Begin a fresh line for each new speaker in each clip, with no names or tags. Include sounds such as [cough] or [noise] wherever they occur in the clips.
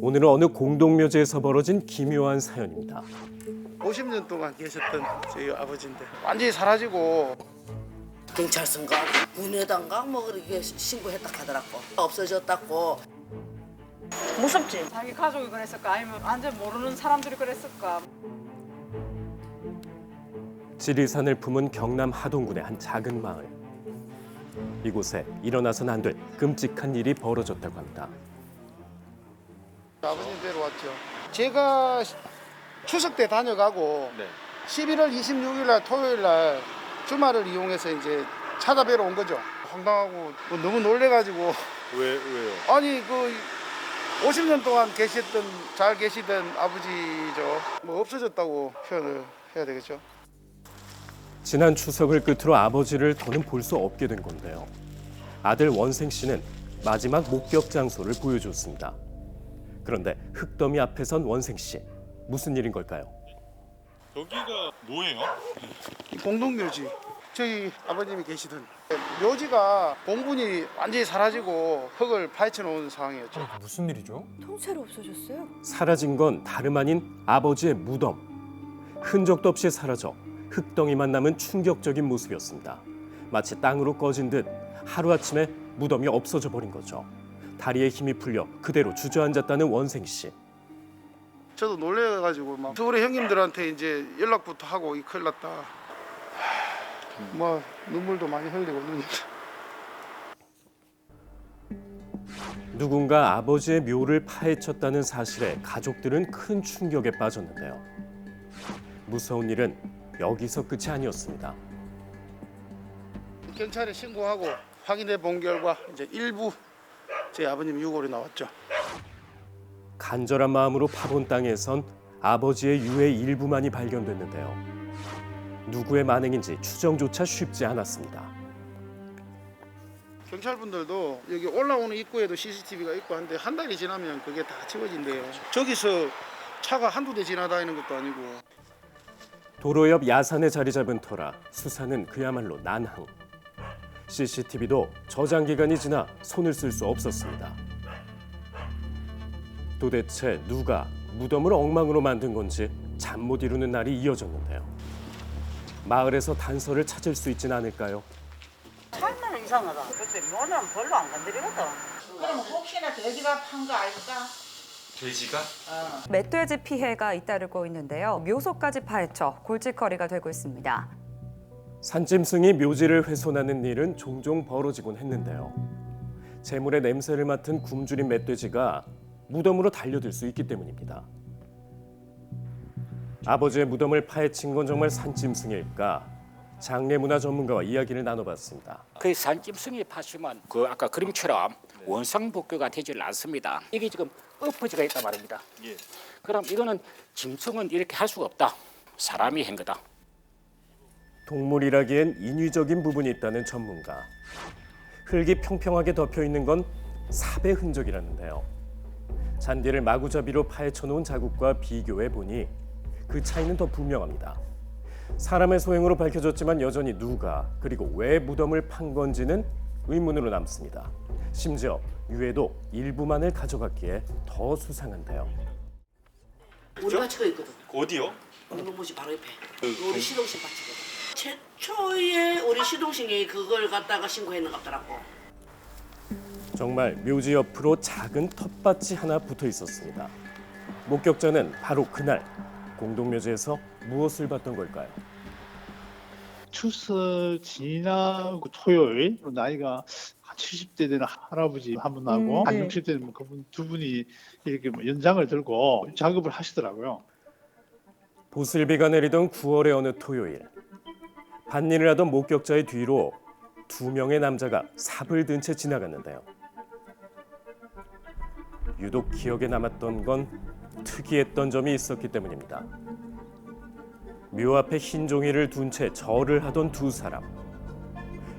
오늘은 어느 공동묘지에서 벌어진 기묘한 사연입니다.
50년 동안 계셨던 저희 아버지인데 완전히 사라지고
경찰서인가 군에다가 뭐 그렇게 신고했다 하더라고 없어졌다고
무섭지? 자기 가족이 그랬을까 아니면 완전 모르는 사람들이 그랬을까?
지리산을 품은 경남 하동군의 한 작은 마을. 이곳에 일어나선 안 될 끔찍한 일이 벌어졌다고 합니다.
아버님 뵈러 왔죠. 제가 추석 때 다녀가고 11월 26일 날 토요일 날 주말을 이용해서 이제 찾아뵈러 온 거죠. 황당하고 뭐 너무 놀래가지고
왜 왜요?
아니 그 50년 동안 계셨던 잘 계시던 아버지죠. 뭐 없어졌다고 표현을 해야 되겠죠.
지난 추석을 끝으로 아버지를 더는 볼 수 없게 된 건데요. 아들 원생 씨는 마지막 목격 장소를 보여줬습니다. 그런데 흙더미 앞에 선 원생 씨 무슨 일인 걸까요?
여기가 뭐예요?
이 공동묘지 저희 아버님이 계시던 묘지가 봉분이 완전히 사라지고 흙을 파헤쳐 놓은 상황이었죠.
무슨 일이죠?
통째로 없어졌어요?
사라진 건 다름 아닌 아버지의 무덤. 흔적도 없이 사라져 흙덩이만 남은 충격적인 모습이었습니다. 마치 땅으로 꺼진 듯 하루아침에 무덤이 없어져 버린 거죠. 다리에 힘이 풀려 그대로 주저앉았다는 원생 씨.
저도 놀래가지고 막 서울의 형님들한테 이제 연락부터 하고 이 큰일 났다. 뭐 눈물도 많이 흘리고 눈
누군가 아버지의 묘를 파헤쳤다는 사실에 가족들은 큰 충격에 빠졌는데요. 무서운 일은 여기서 끝이 아니었습니다.
경찰에 신고하고 확인해 본 결과 이제 일부 제 아버님 유골이 나왔죠.
간절한 마음으로 파본 땅에선 아버지의 유해 일부만이 발견됐는데요. 누구의 만행인지 추정조차 쉽지 않았습니다.
경찰분들도 여기 올라오는 입구에도 CCTV가 있고 한데 한 달이 지나면 그게 다 지워진대요. 저기서 차가 한두 대 지나다니는 것도 아니고
도로 옆 야산에 자리 잡은 터라 수사는 그야말로 난항. CCTV도 저장 기간이 지나 손을 쓸 수 없었습니다. 도대체 누가 무덤을 엉망으로 만든 건지 잠 못 이루는 날이 이어졌는데요. 마을에서 단서를 찾을 수 있진 않을까요?
살면 이상하다 근데 묘는 별로 안 건드리거든 그럼 혹시나 돼지가 판 거 아닐까?
돼지가?
멧돼지 피해가 잇따르고 있는데요. 묘소까지 파헤쳐 골칫거리가 되고 있습니다.
산짐승이 묘지를 훼손하는 일은 종종 벌어지곤 했는데요. 재물의 냄새를 맡은 굶주린 멧돼지가 무덤으로 달려들 수 있기 때문입니다. 아버지의 무덤을 파헤친 건 정말 산짐승일까? 장례 문화 전문가와 이야기를 나눠봤습니다.
그 산짐승이 파시면 그 아까 그림처럼 원상복구가 되질 않습니다. 이게 지금 엎어지가 있단 말입니다.
예.
그럼 이거는 짐승은 이렇게 할 수가 없다. 사람이 한 거다.
동물이라기엔 인위적인 부분이 있다는 전문가. 흙이 평평하게 덮여 있는 건 삽의 흔적이라는데요. 잔디를 마구잡이로 파헤쳐 놓은 자국과 비교해 보니 그 차이는 더 분명합니다. 사람의 소행으로 밝혀졌지만 여전히 누가 그리고 왜 무덤을 판 건지는 의문으로 남습니다. 심지어 유해도 일부만을 가져갔기에 더 수상한데요.
우리가 치고 있거든
어디요?
공동묘지 바로 옆에
그
우리 시동생 밭이거든 최초에 우리 시동생이 그걸 갖다가 신고했는 것 같더라고
정말 묘지 옆으로 작은 텃밭이 하나 붙어 있었습니다. 목격자는 바로 그날 공동묘지에서 무엇을 봤던 걸까요?
추석 지나고 토요일 나이가 한 70대 되는 할아버지 한 분하고 한 60대 되는 그분 두 분이 이렇게 뭐 연장을 들고 작업을 하시더라고요.
보슬비가 내리던 9월의 어느 토요일 밭일을 하던 목격자의 뒤로 두 명의 남자가 삽을 든 채 지나갔는데요. 유독 기억에 남았던 건 특이했던 점이 있었기 때문입니다. 묘 앞에 흰 종이를 둔 채 절을 하던 두 사람.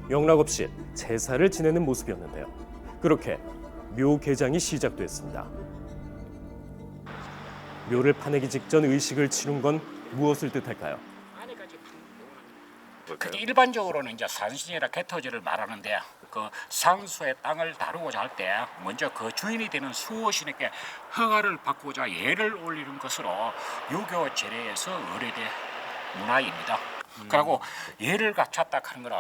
영락 없이 제사를 지내는 모습이었는데요. 그렇게 묘 개장이 시작됐습니다. 묘를 파내기 직전 의식을 치룬 건 무엇을 뜻할까요?
그게 일반적으로는 이제 산신이라 개토지를 말하는데 그 상수의 땅을 다루고자 할 때 먼저 그 주인이 되는 수호신에게 허가를 받고자 예를 올리는 것으로 유교 제례에서 의뢰된 문화입니다. 그리고 예를 갖췄다 하는 거는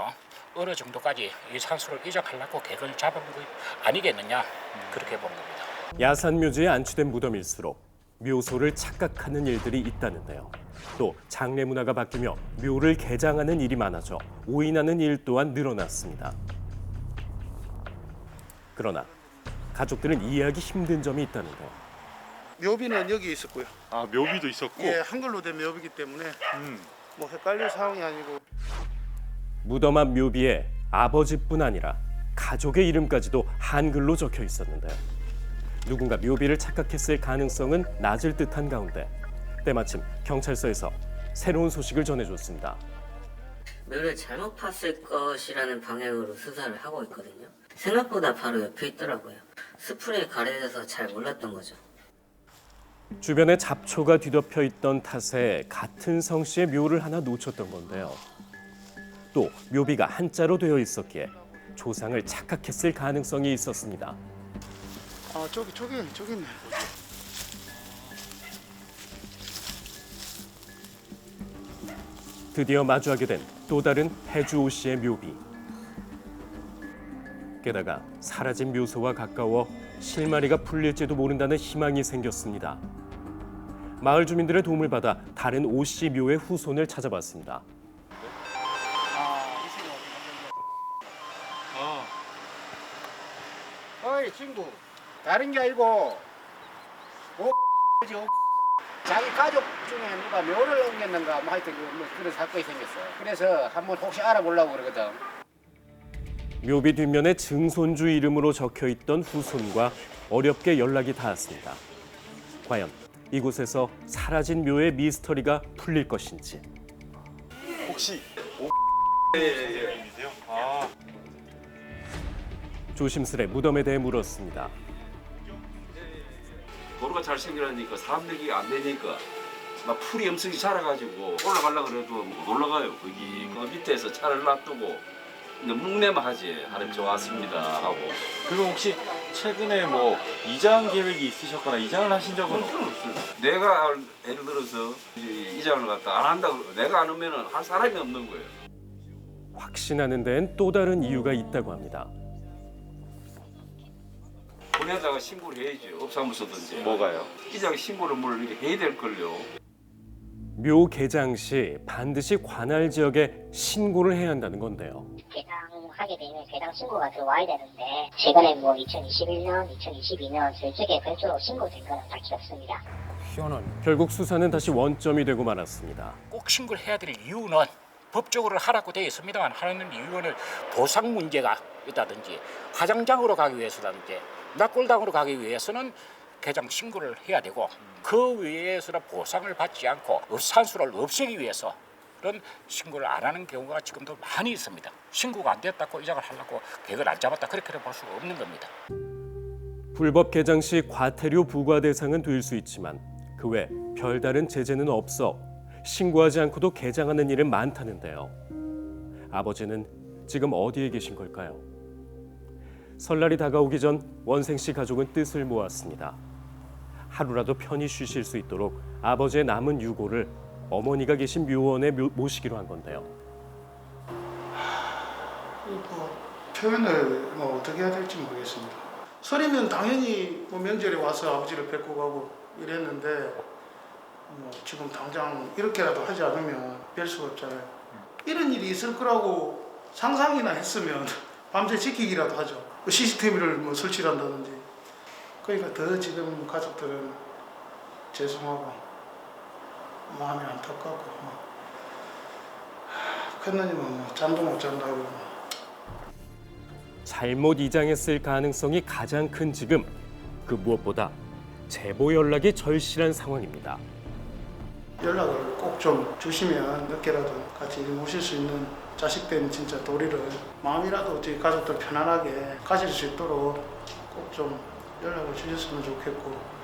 어느 정도까지 이 산수를 이적하려고 계획을 잡은 거 아니겠느냐 그렇게 본 겁니다.
야산 묘지에 안치된 무덤일수록 묘소를 착각하는 일들이 있다는데요. 또 장례 문화가 바뀌며 묘를 개장하는 일이 많아져 오인하는 일 또한 늘어났습니다. 그러나 가족들은 이해하기 힘든 점이 있다는데요.
묘비는 여기 있었고요.
아 묘비도 있었고.
예, 한글로 된 묘비기 때문에
음.
뭐 헷갈릴 상황이 아니고
무덤 앞 묘비에 아버지뿐 아니라 가족의 이름까지도 한글로 적혀 있었는데요. 누군가 묘비를 착각했을 가능성은 낮을 듯한 가운데 때마침 경찰서에서 새로운 소식을 전해줬습니다.
묘를 잘못 팠을 것이라는 방향으로 수사를 하고 있거든요. 생각보다 바로 옆에 있더라고요. 스프레이 가려져서 잘 몰랐던 거죠.
주변에 잡초가 뒤덮여 있던 탓에 같은 성씨의 묘를 하나 놓쳤던 건데요. 또 묘비가 한자로 되어 있었기에 조상을 착각했을 가능성이 있었습니다.
아 저기 저기 저기 있네.
드디어 마주하게 된 또 다른 해주 오 씨의 묘비. 게다가 사라진 묘소와 가까워 실마리가 풀릴지도 모른다는 희망이 생겼습니다. 마을 주민들의 도움을 받아 다른 오씨 묘의 후손을 찾아봤습니다.
아
친구 다른 게 아니고 오 자기 가족 중에 누가 묘를 옮겼는가 뭐 하여튼 그- 뭐 그런 사건이 생겼어 그래서 한번 혹시 알아보려고 그러거든
묘비 뒷면에 증손주 이름으로 적혀 있던 후손과 어렵게 연락이 닿았습니다. 과연 이곳에서 사라진 묘의 미스터리가 풀릴 것인지.
혹시? 아
조심스레 무덤에 대해 물었습니다.
도로가 잘 생겨나니까 사람들이 안 되니까 막 풀이 엄청 자라가지고 올라가려 그래도 못 올라가요. 거기 그 밑에서 차를 놔두고 근데 묵내만 하지 하나님 좋았습니다 하고
그럼 혹시 최근에 뭐 이장 계획이 있으셨거나 이장을 하신 적은 없-
없어요. 내가 예를 들어서 이- 이장을 갖다 안 한다고 내가 안 오면은 할 사람이 없는 거예요.
확신하는 데엔 또 다른 이유가 있다고 합니다.
본에다가 신고를 해야지 업사무소든지
뭐가요?
이장 신고를 뭘 이렇게 해야 될 걸요.
묘 개장 시 반드시 관할 지역에 신고를 해야 한다는 건데요.
개장하게 되면 개장 신고가 들어와야 되는데 최근에 뭐 2021년, 2022년 저쪽에 별도로 신고된 거는 딱히 없습니다.
결국 수사는 다시 원점이 되고 말았습니다.
꼭 신고를 해야 될 이유는 법적으로 하라고 되어 있습니다만 하는 이유는 보상 문제가 있다든지 화장장으로 가기 위해서라든지 낙골당으로 가기 위해서는 개장 신고를 해야 되고 그 위해서는 보상을 받지 않고 산수를 없애기 위해서 그런 신고를 안 하는 경우가 지금도 많이 있습니다. 신고가 안 됐다고 이장을 하려고 계획을 안 잡았다 그렇게 볼 수가 없는 겁니다.
불법 개장 시 과태료 부과 대상은 될 수 있지만 그 외 별다른 제재는 없어 신고하지 않고도 개장하는 일은 많다는데요. 아버지는 지금 어디에 계신 걸까요? 설날이 다가오기 전 원생 씨 가족은 뜻을 모았습니다. 하루라도 편히 쉬실 수 있도록 아버지의 남은 유고를 어머니가 계신 묘원에 묘- 모시기로 한 건데요.
뭐 표현을 뭐 어떻게 해야 될지 모르겠습니다. 설이면 당연히 뭐 명절에 와서 아버지를 뵙고 가고 이랬는데 뭐 지금 당장 이렇게라도 하지 않으면 뵐 수가 없잖아요. 이런 일이 있을 거라고 상상이나 했으면 [laughs] 밤새 지키기라도 하죠. CCTV를 뭐 설치를 한다든지. 그러니까 더 지금 가족들은 죄송하고 마음이 안타깝고 뭐. 하, 큰누님은 뭐 잠도 못 잔다고
잘못 이장했을 가능성이 가장 큰 지금 그 무엇보다 제보 연락이 절실한 상황입니다.
연락을 꼭 좀 주시면 늦게라도 같이 모실 수 있는 자식된 진짜 도리를 마음이라도 저희 가족들 편안하게 가질 수 있도록 꼭 좀 연락을 주셨으면 좋겠고